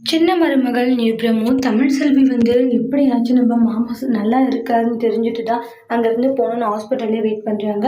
சின்ன மருமகள் பிரமு தமிழ் செல்வி வந்து எப்படியாச்சும் நம்ம மாமா நல்லா இருக்காருன்னு தெரிஞ்சுட்டு தான் அங்கேருந்து போகணும்னு ஹாஸ்பிட்டல்லே வெயிட் பண்ணுறாங்க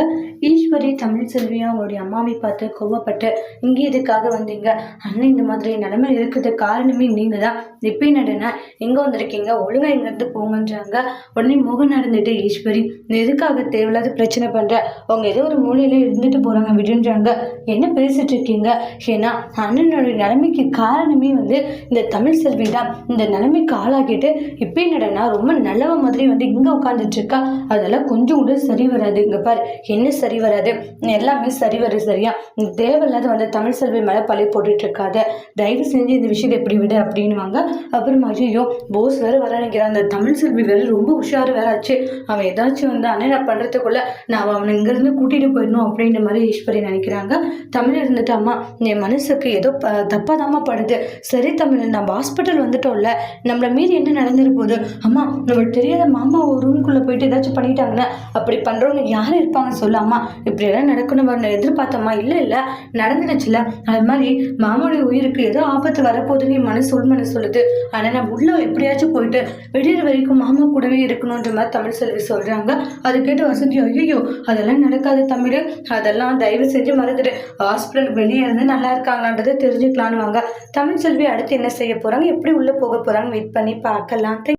ஈஸ்வரி தமிழ் செல்வியும் அவங்களுடைய அம்மாவை பார்த்து கோவப்பட்டு இங்கே எதுக்காக வந்தீங்க? அண்ணன் இந்த மாதிரி நிலைமை இருக்கிறது காரணமே நீங்கள் தான் இப்போ நடனா எங்கே வந்திருக்கீங்க? ஒழுங்கா இங்கேருந்து போங்கன்றாங்க. உடனே முகம் நடந்துட்டு ஈஸ்வரி நீ எதுக்காக தேவையில்லாத பிரச்சனை பண்ணுற அவங்க ஏதோ ஒரு மூலையில இருந்துட்டு போகிறாங்க விடுன்றாங்க. என்ன பேசிட்டு இருக்கீங்க? ஏன்னா அண்ணனுடைய நிலைமைக்கு காரணமே வந்து இந்த இந்த தமிழ் செல்வி தான் இந்த நிலைமைக்கு ஆளாகிட்டு இப்போ என்னடனா ரொம்ப நல்லவ மாதிரி வந்து இங்கே உட்காந்துட்டு இருக்கா அதெல்லாம் கொஞ்சம் கூட சரி வராது இங்கே பாரு. என்ன சரி வராது? எல்லாமே சரி வருது சரியா? நீ தேவையில்லாத வந்து தமிழ் செல்வி மேலே பழி போட்டுட்டு இருக்காத தயவு செஞ்சு இந்த விஷயத்தை எப்படி விடு அப்படின்னுவாங்க. அப்புறமா ஐயோ போஸ் வேற வர நினைக்கிறான் அந்த தமிழ் செல்வி வேற ரொம்ப உஷாரு வேற ஆச்சு. அவன் ஏதாச்சும் வந்து அண்ணன் நான் பண்ணுறதுக்குள்ள நான் அவனை இங்கேருந்து கூட்டிகிட்டு போயிடணும் அப்படின்ற மாதிரி ஈஸ்வரி நினைக்கிறாங்க. தமிழ் இருந்துட்டு அம்மா என் மனசுக்கு ஏதோ ப தப்பாதாம்மா படுது. சரி தமிழ் நம்ம ஹாஸ்பிட்டல் வந்துட்டோம்ல நம்மளை மீறி என்ன நடந்துரு போகுது? அம்மா நம்மளுக்கு தெரியாத மாமா ஒரு ரூம்குள்ளே போயிட்டு ஏதாச்சும் பண்ணிட்டாங்கன்னா அப்படி பண்ணுறவங்க யார் இருப்பாங்க சொல்லு அம்மா. இப்படியெல்லாம் நடக்கணும் எதிர்பார்த்தம்மா. இல்லை இல்லை நடந்துடுச்சுல. அது மாதிரி மாமாவுடைய உயிருக்கு ஏதோ ஆபத்து வரப்போகுதுன்னு என் மனசு உள் மனசு சொல்லுது. ஆனால் நான் உள்ள எப்படியாச்சும் போயிட்டு விடியற வரைக்கும் மாமா கூடவே இருக்கணுன்ற மாதிரி தமிழ் செல்வி சொல்கிறாங்க அது கேட்டு வசந்தி ஐயோ அதெல்லாம் நடக்காது தமிழ். அதெல்லாம் தயவு செஞ்சு மறந்துட்டு ஹாஸ்பிட்டல் வெளியே இருந்து நல்லா இருக்காங்களான்றதை தெரிஞ்சுக்கலான்னு வாங்க தமிழ் செல்வி அடுத்து என்ன செய்ய போகிறாங்க எப்படி உள்ளே போக போகிறாங்க வெயிட் பண்ணி பார்க்கலாம்.